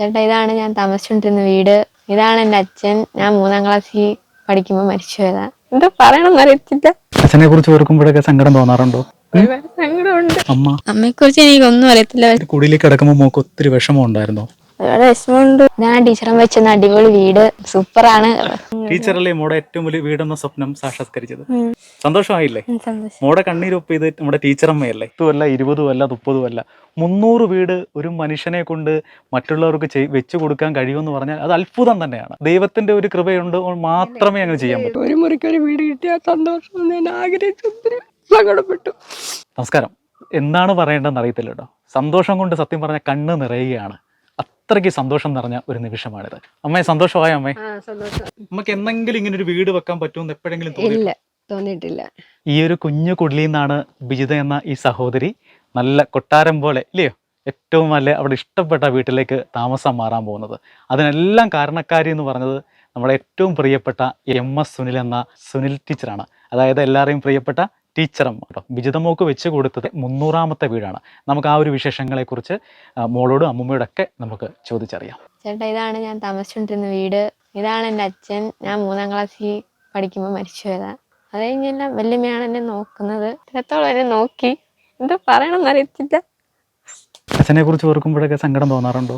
ചേട്ടാ ഇതാണ് ഞാൻ താമസിച്ചുകൊണ്ടിരുന്ന വീട്. ഇതാണ് എന്റെ അച്ഛൻ. ഞാൻ മൂന്നാം ക്ലാസ്സിൽ പഠിക്കുമ്പോൾ മരിച്ചു പോയതാ. എന്താ പറയണമെന്ന് അറിയത്തില്ല. അച്ഛനെ കുറിച്ച് ഓർക്കുമ്പോഴൊക്കെ സങ്കടം തോന്നാറുണ്ടോ? അമ്മയെ സങ്കടമുണ്ട്. അമ്മ. അമ്മയെക്കുറിച്ച് എനിക്കൊന്നും അറിയത്തില്ല. കുടിയിലേക്ക് കിടക്കുമ്പോൾ മോക്ക് ഒത്തിരി വിഷമം ഉണ്ടായിരുന്നോ ഒരുപാട് വിഷമമുണ്ട്. ഞാൻ ടീച്ചറും വെച്ചെന്ന അടിപൊളി വീട്. സൂപ്പറാണ്. ടീച്ചറല്ലേ മോടെ ഏറ്റവും വലിയ വീടെന്ന സ്വപ്നം സാക്ഷാത്കരിച്ചത്. സന്തോഷമായില്ലേ? സന്തോഷം. മോടെ കണ്ണീരൊപ്പ് ഇത് നമ്മുടെ ടീച്ചറമ്മയല്ലേ? പത്തുമല്ല ഇരുപതും അല്ല മുപ്പതും അല്ല മുന്നൂറ് വീട് ഒരു മനുഷ്യനെ കൊണ്ട് മറ്റുള്ളവർക്ക് ചെയ് വെച്ചു കൊടുക്കാൻ കഴിയുമെന്ന് പറഞ്ഞാൽ അത് അത്ഭുതം തന്നെയാണ്. ദൈവത്തിന്റെ ഒരു കൃപയുണ്ട് മാത്രമേ അങ്ങനെ ചെയ്യാൻ പറ്റൂ. ഒരു മുറിക്ക് ഒരു വീട് കിട്ടിയ സന്തോഷം ഞാൻ ആഗ്രഹിച്ചു. ഒത്തിരി സങ്കടപ്പെട്ടു. നമസ്കാരം. എന്താണ് പറയേണ്ടതെന്ന് അറിയത്തില്ല കേട്ടോ സന്തോഷം കൊണ്ട് സത്യം പറഞ്ഞാൽ കണ്ണ് നിറയുകയാണ്. അത്രയ്ക്ക് സന്തോഷം നിറഞ്ഞ ഒരു നിമിഷമാണിത്. അമ്മയെ സന്തോഷമായ അമ്മേ? നമുക്ക് എന്തെങ്കിലും ഇങ്ങനെ ഒരു വീട് വെക്കാൻ പറ്റുമെന്ന് എപ്പോഴെങ്കിലും തോന്നി ഇല്ല തോന്നിയിട്ടില്ല. ഈ ഒരു കുഞ്ഞു കുടിലിൽ നിന്നാണ് ബിജിത എന്ന ഈ സഹോദരി നല്ല കൊട്ടാരം പോലെ ഇല്ലയോ? ഏറ്റവും നല്ല അവിടെ ഇഷ്ടപ്പെട്ട വീട്ടിലേക്ക് താമസം മാറാൻ പോകുന്നത്. അതിനെല്ലാം കാരണക്കാരി എന്ന് പറഞ്ഞത് നമ്മുടെ ഏറ്റവും പ്രിയപ്പെട്ട എം എസ് സുനിൽ എന്ന സുനിൽ ടീച്ചറാണ്. അതായത് എല്ലാവരെയും പ്രിയപ്പെട്ട ടീച്ചറമ്മ കേട്ടോ ബിജിതമ്മോക്ക് വെച്ച് കൊടുത്തത് മുന്നൂറാമത്തെ വീടാണ്. നമുക്ക് ആ ഒരു വിശേഷങ്ങളെക്കുറിച്ച് കുറിച്ച് മോളോടും അമ്മൂമ്മയോടും ഒക്കെ നമുക്ക് ചോദിച്ചറിയാം. ചേട്ടാ ഇതാണ് ഞാൻ താമസിച്ചുകൊണ്ടിരുന്ന വീട്. ഇതാണ് എന്റെ അച്ഛൻ. ഞാൻ മൂന്നാം ക്ലാസ്സിൽ പഠിക്കുമ്പോൾ മരിച്ചു പോയതാ. അത് കഴിഞ്ഞെല്ലാം വല്യമ്മയാണ് എന്നെ നോക്കുന്നത്. ഇത്രത്തോളം എന്നെ നോക്കി? എന്താ പറയണമെന്ന് അറിയത്തില്ല അച്ഛനെ കുറിച്ച് ഓർക്കുമ്പോഴൊക്കെ സങ്കടം തോന്നാറുണ്ടോ?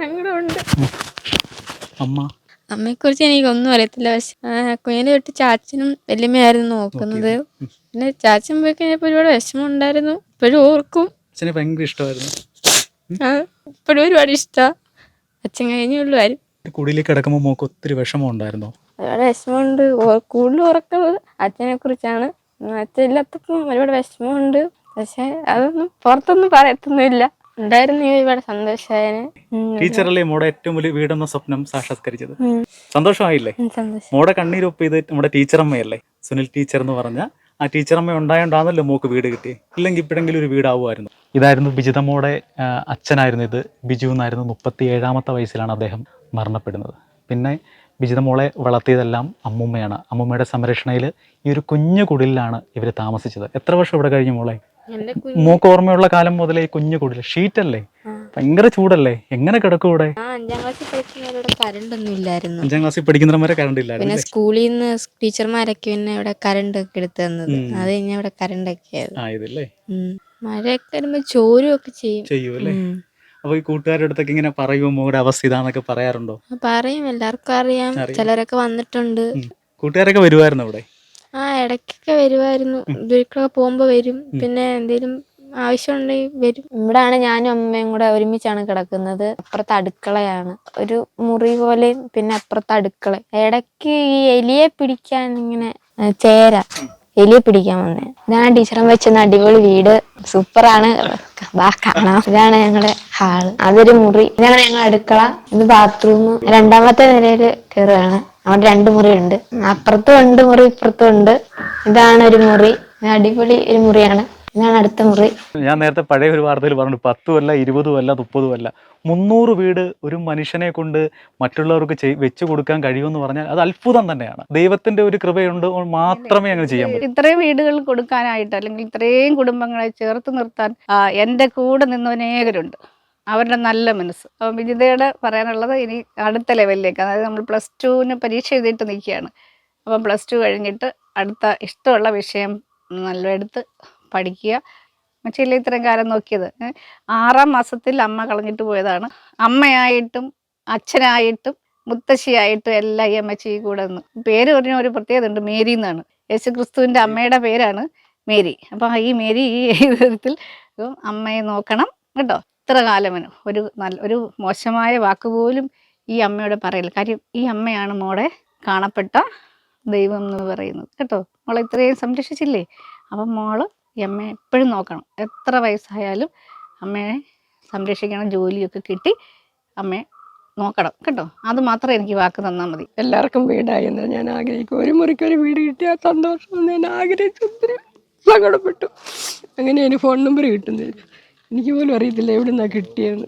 സങ്കടമുണ്ട്. അമ്മ. അമ്മയെക്കുറിച്ച് എനിക്കൊന്നും അറിയത്തില്ല. പക്ഷെ കുഞ്ഞിനെ തൊട്ട് ചാച്ചനും വല്യമ്മയായിരുന്നു നോക്കുന്നത്. പിന്നെ ചാച്ചൻ പോയി കഴിഞ്ഞപ്പോൾ ഒരുപാട് വിഷമം ഉണ്ടായിരുന്നു ഇപ്പോഴും ഓർക്കും. അച്ഛനെ ഭയങ്കര ഇഷ്ടമായിരുന്നു. ഇപ്പോഴും ഒരുപാട് ഇഷ്ടമാണ് അച്ഛൻ കഴിഞ്ഞുള്ളൂ ആരും. കുടിയിലേക്ക് കിടക്കുമ്പോൾ മോക്ക് ഒത്തിരി വിഷമം ഉണ്ടായിരുന്നോ ഒരുപാട് വിഷമമുണ്ട്. കൂടുതൽ ഉറക്കുന്നത് അച്ഛനെ കുറിച്ചാണ് അച്ഛൻ ഇല്ലാത്തപ്പോൾ ഒരുപാട് വിഷമമുണ്ട്. പക്ഷെ അതൊന്നും പുറത്തൊന്നും പറയത്തൊന്നുമില്ല. ഉണ്ടായിരുന്നു ഒരുപാട് സന്തോഷമായതിന്. ടീച്ചറല്ലേ മോടെ ഏറ്റവും വലിയ വീടെന്ന സ്വപ്നം സാക്ഷാത്കരിച്ചത്? സന്തോഷമായില്ലേ? മോടെ കണ്ണീരൊപ്പ് നമ്മുടെ ടീച്ചറമ്മയല്ലേ? സുനിൽ ടീച്ചർ എന്ന് പറഞ്ഞ ആ ടീച്ചറമ്മ ഉണ്ടായോണ്ടാണല്ലോ മോക്ക് വീട് കിട്ടി ഇല്ലെങ്കിൽ ഇപ്പോഴെങ്കിലും ഒരു വീടാവുമായിരുന്നു. ഇതായിരുന്നു ബിജിതമ്മോടെ അച്ഛനായിരുന്നു ഇത്. ബിജു എന്നായിരുന്നു മുപ്പത്തി ഏഴാമത്തെ വയസ്സിലാണ് അദ്ദേഹം മരണപ്പെടുന്നത്. പിന്നെ ബിജിതമോളെ വളർത്തിയതെല്ലാം അമ്മൂമ്മയാണ്. അമ്മൂമ്മയുടെ സംരക്ഷണയിൽ ഈ ഒരു കുഞ്ഞു കുടിലാണ് ഇവർ താമസിച്ചത്. എത്ര വർഷം ഇവിടെ കഴിഞ്ഞു മോളെ? മോക്ക് ഓർമ്മയുള്ള കാലം മുതലേ കുഞ്ഞു കൂടുതൽ ഷീറ്റല്ലേ? അല്ലേ ഭയങ്കര ചൂടല്ലേ? എങ്ങനെ കിടക്കും ഇവിടെ? അഞ്ചാം ക്ലാസ്സിൽ പഠിക്കുന്നവരെ വരെ കറണ്ട് ഇല്ലായിരുന്നു. പിന്നെ സ്കൂളിൽ നിന്ന് ടീച്ചർമാരൊക്കെ പിന്നെ ഇവിടെ കറണ്ട് ഒക്കെ എടുത്തു തന്നത്. അത് കഴിഞ്ഞാൽ ഇവിടെ കറണ്ട് ഒക്കെ ആയതല്ലേ. മഴയൊക്കെ വരുമ്പോ ചോരും ഒക്കെ ചെയ്യും. ചെയ്യൂ അല്ലേ? അപ്പൊ ഈ കൂട്ടുകാരുടെ അടുത്തൊക്കെ ഇങ്ങനെ പറയുമോ മോടെ അവസ്ഥ ഇതാന്നൊക്കെ പറയാറുണ്ടോ? പറയും. എല്ലാവർക്കും അറിയാം. അറിയാം. ചിലരൊക്കെ വന്നിട്ടുണ്ട്. കൂട്ടുകാരൊക്കെ വരുമായിരുന്നു ഇവിടെ? ആ ഇടയ്ക്കൊക്കെ വരുമായിരുന്നു ദൂരക്കൊക്കെ പോകുമ്പോ വരും. പിന്നെ എന്തേലും ആവശ്യമുണ്ടെങ്കിൽ വരും. ഇവിടാണ് ഞാനും അമ്മയും കൂടെ ഒരുമിച്ചാണ് കിടക്കുന്നത്. അപ്പുറത്ത് അടുക്കളയാണ്. ഒരു മുറി പോലെയും പിന്നെ അപ്പുറത്ത് അടുക്കള. ഇടയ്ക്ക് ഈ എലിയെ പിടിക്കാൻ ഇങ്ങനെ ചേര. എലിയെ പിടിക്കാൻ വന്നേ. ഞാൻ ടീച്ചറും വെച്ചെന്ന അടിപൊളി വീട്. സൂപ്പറാണ്. വാ കാണാം. ഇതാണ് ഞങ്ങളുടെ ഹാൾ. അതൊരു മുറി. ഇതാണ് ഞങ്ങളുടെ അടുക്കള. ഇത് ബാത്റൂം. രണ്ടാമത്തെ നിലയിൽ കയറുകയാണ് അവിടെ രണ്ട് മുറി ഉണ്ട് അപ്പുറത്തും ഉണ്ട് മുറി ഇപ്പുറത്തും ഉണ്ട്. ഇതാണ് ഒരു മുറി. അടിപൊളി ഒരു മുറിയാണ്. ഇതാണ് അടുത്ത മുറി. ഞാൻ നേരത്തെ പഴയ ഒരു വാർത്തയിൽ പറഞ്ഞു പത്തും അല്ല ഇരുപതും അല്ല മുപ്പതും അല്ല. മുന്നൂറ് വീട് ഒരു മനുഷ്യനെ കൊണ്ട് മറ്റുള്ളവർക്ക് വെച്ചു കൊടുക്കാൻ കഴിയുമെന്ന് പറഞ്ഞാൽ അത് അത്ഭുതം തന്നെയാണ്. ദൈവത്തിന്റെ ഒരു കൃപയുണ്ട് മാത്രമേ അങ്ങനെ ചെയ്യാൻ പറ്റൂ. ഇത്രയും വീടുകൾ കൊടുക്കാനായിട്ട് അല്ലെങ്കിൽ ഇത്രയും കുടുംബങ്ങളെ ചേർത്ത് നിർത്താൻ എന്റെ എന്റെ കൂടെ നിന്നവനേകരുണ്ട്. അവരുടെ നല്ല മനസ്സ്. അപ്പം വിജിതയുടെ പറയാനുള്ളത് ഇനി അടുത്ത ലെവലിലേക്ക് അതായത് നമ്മൾ പ്ലസ് ടുവിന് പരീക്ഷ എഴുതിയിട്ട് നിൽക്കുകയാണ്. അപ്പം പ്ലസ് ടു കഴിഞ്ഞിട്ട് അടുത്ത ഇഷ്ടമുള്ള വിഷയം നല്ല എടുത്ത് പഠിക്കുക. മച്ചില്ല ഇത്രയും കാലം നോക്കിയത്? ആറാം മാസത്തിൽ അമ്മ കളഞ്ഞിട്ട് പോയതാണ്. അമ്മയായിട്ടും അച്ഛനായിട്ടും മുത്തശ്ശിയായിട്ടും എല്ലാം ഈ അമ്മച്ചി കൂടെ നിന്ന്. പേര് പറഞ്ഞ ഒരു പ്രത്യേകത ഉണ്ട് മേരി എന്നാണ്. യേശു ക്രിസ്തുവിന്റെ അമ്മയുടെ പേരാണ് മേരി. അപ്പം ഈ മേരി ഈ വിധത്തിൽ അമ്മയെ നോക്കണം കേട്ടോ? ഇത്ര കാലമനും. ഒരു നല്ല ഒരു മോശമായ വാക്ക് പോലും ഈ അമ്മയോട് പറയില്ല. കാര്യം ഈ അമ്മയാണ് മോളെ കാണപ്പെട്ട ദൈവം എന്ന് പറയുന്നത്. കേട്ടോ? മോളെ ഇത്രയും സംരക്ഷിച്ചില്ലേ? അപ്പം മോൾ ഈ അമ്മയെ എപ്പോഴും നോക്കണം. എത്ര വയസ്സായാലും അമ്മയെ സംരക്ഷിക്കണം ജോലിയൊക്കെ കിട്ടി അമ്മയെ നോക്കണം. കേട്ടോ? അത് മാത്രം എനിക്ക് വാക്ക് തന്നാൽ മതി. എല്ലാവർക്കും വീടായി എന്ന് ഞാൻ ആഗ്രഹിക്കും ഒരു മുറിക്കൊരു വീട് കിട്ടിയ സന്തോഷം ഞാൻ ആഗ്രഹിച്ചു. സങ്കടപ്പെട്ടു. അങ്ങനെ എനിക്ക് ഫോൺ നമ്പർ കിട്ടുന്നത് എനിക്ക് പോലും അറിയത്തില്ല എവിടെ നിന്നാണ് കിട്ടിയെന്ന്.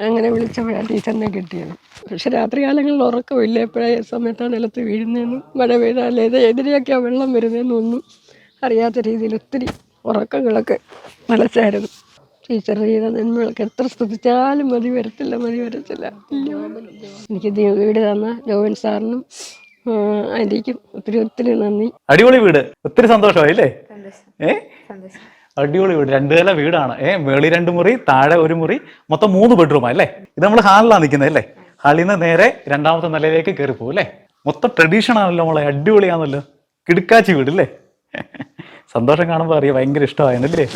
അങ്ങനെ വിളിച്ചപ്പോഴാണ് ടീച്ചറിനെ കിട്ടിയത്. പക്ഷെ രാത്രികാലങ്ങളിൽ ഉറക്കമില്ല എപ്പോഴാ സമയത്താണ് നിലത്ത് വീഴുന്നതെന്നും മഴ പെയ്താൽ ഏത് എതിരെയൊക്കെയാണ് വെള്ളം വരുന്നതെന്നും ഒന്നും അറിയാത്ത രീതിയിൽ ഒത്തിരി ഉറക്കങ്ങളൊക്കെ മനസ്സായിരുന്നു ടീച്ചർ ചെയ്ത നന്മകൾക്ക് എത്ര സ്തുതിച്ചാലും മതി വരത്തില്ല മതി വരത്തില്ല. എനിക്ക് ദൈവം വീട് തന്ന ജോവൻ സാറിനും ആന്റിക്കും ഒത്തിരി ഒത്തിരി നന്ദി. അടിപൊളി വീട്. ഒത്തിരി സന്തോഷമായില്ലേ സന്തോഷം. ഏ? സന്തോഷം. അടിപൊളി വീട്. രണ്ട് നില വീടാണ്. ഏ മേളി രണ്ട് മുറി താഴെ ഒരു മുറി മൊത്തം മൂന്ന് ബെഡ്റൂമാ അല്ലേ? ഇത് നമ്മൾ ഹാളിലാണ് നിൽക്കുന്നത് അല്ലേ? ഹാളിൽ നിന്ന് നേരെ രണ്ടാമത്തെ നിലയിലേക്ക് കയറി പോകും അല്ലേ? മൊത്തം ട്രഡീഷൻ ആണല്ലോ നമ്മളെ അടിപൊളിയാണല്ലോ. കിടുക്കാച്ചി വീട് അല്ലേ? സന്തോഷം കാണുമ്പോൾ അറിയാം ഭയങ്കര ഇഷ്ടമായിരുന്നല്ലേ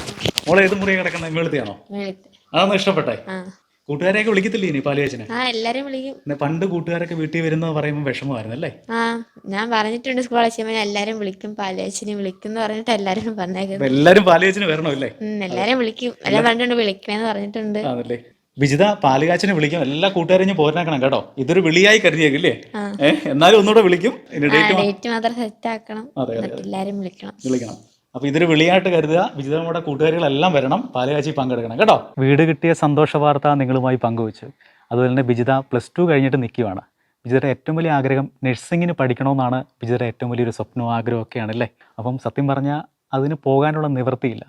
മോളെ ഏത് മുറിയാണ് കിടക്കുന്നത് മേളത്തിയാണോ? മേളിത്തെ. അതൊന്നും ഇഷ്ടപ്പെട്ടെ? കൂട്ടുകാരെയൊക്കെ വിളിക്കത്തില്ലേ ഇനി പാലിയച്ചനെ ആ എല്ലാരും വിളിക്കും. പണ്ട് കൂട്ടുകാരൊക്കെ വീട്ടിൽ വരുന്നത് പറയുമ്പോൾ വിഷമമായിരുന്നു അല്ലേ ആ ഞാൻ പറഞ്ഞിട്ടുണ്ട് സ്കൂൾ അച്ഛമ്മ എല്ലാരും വിളിക്കും പാലേച്ചിനെ വിളിക്കും എന്ന് പറഞ്ഞിട്ട് എല്ലാരും പറഞ്ഞേക്കും പറഞ്ഞേക്കുന്നത് എല്ലാരും പാലിയച്ചന് വരണോ അല്ലേ എല്ലാരും വിളിക്കും. എല്ലാം പറഞ്ഞിട്ടുണ്ട് വിളിക്കണേന്ന് പറഞ്ഞിട്ടുണ്ട്. ആണല്ലേ. വിജിത പാലുകാച്ചിനെ വിളിക്കും. എല്ലാ കൂട്ടുകാരെയും പോരാക്കണം കേട്ടോ. ഇതൊരു വിളിയായി കരുതിയേക്കില്ലേ? ആ. ഏഹ് എന്നാലും ഒന്നുകൂടെ വിളിക്കും. ഇനി ആ ഡേറ്റ് ഡേറ്റ് മാത്രം സെറ്റ് ആക്കണം. അതെ, അതെ, എന്നിട്ട് എല്ലാരും വിളിക്കണം. വിളിക്കണം. അപ്പൊ ഇതൊരു വിളിയായിട്ട് കരുതുക. വിജിത നമ്മുടെ കൂട്ടുകാരികളെല്ലാം വരണം. പാലുകാച്ചി പങ്കെടുക്കണം. കേട്ടോ? വീട് കിട്ടിയ സന്തോഷ വാർത്ത നിങ്ങളുമായി പങ്കുവച്ചു. അതുപോലെ തന്നെ ബിജിത പ്ലസ് ടു കഴിഞ്ഞിട്ട് നിൽക്കുകയാണ് ബിജിതയുടെ ഏറ്റവും വലിയ ആഗ്രഹം നഴ്സിങ്ങിന് പഠിക്കണമെന്നാണ് ബിജിതയുടെ ഏറ്റവും വലിയൊരു സ്വപ്നവും ആഗ്രഹമൊക്കെയാണ് അല്ലേ? അപ്പം സത്യം പറഞ്ഞാൽ അതിന് പോകാനുള്ള നിവൃത്തിയില്ല.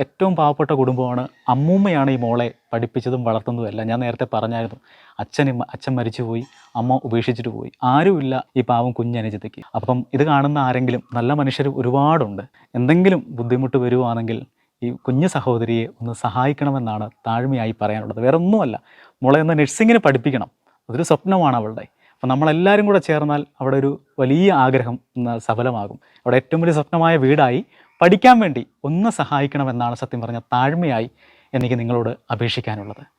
ഏറ്റവും പാവപ്പെട്ട കുടുംബമാണ് അമ്മൂമ്മയാണ് ഈ മോളെ പഠിപ്പിച്ചതും വളർത്തുന്നതും എല്ലാം ഞാൻ നേരത്തെ പറഞ്ഞായിരുന്നു. അച്ഛൻ അച്ഛൻ മരിച്ചുപോയി. അമ്മ ഉപേക്ഷിച്ചിട്ട് പോയി. ആരുമില്ല ഈ പാവം കുഞ്ഞനുജത്തേക്ക്. അപ്പം ഇത് കാണുന്ന ആരെങ്കിലും നല്ല മനുഷ്യർ ഒരുപാടുണ്ട്. എന്തെങ്കിലും ബുദ്ധിമുട്ട് വരുവാണെങ്കിൽ ഈ കുഞ്ഞു സഹോദരിയെ ഒന്ന് സഹായിക്കണമെന്നാണ് താഴ്മയായി പറയാനുള്ളത്. വേറെ ഒന്നുമല്ല മോളെ ഒന്ന് നഴ്സിങ്ങിന് പഠിപ്പിക്കണം. അതൊരു സ്വപ്നമാണ് അവളുടെ. അപ്പം നമ്മളെല്ലാവരും കൂടെ ചേർന്നാൽ അവിടെ ഒരു വലിയ ആഗ്രഹം സഫലമാകും. അവിടെ ഏറ്റവും വലിയ സ്വപ്നമായ വീടായി പഠിക്കാൻ വേണ്ടി ഒന്ന് സഹായിക്കണമെന്നാണ് സത്യം പറഞ്ഞ താഴ്മയായി എനിക്ക് നിങ്ങളോട് അപേക്ഷിക്കാനുള്ളത്.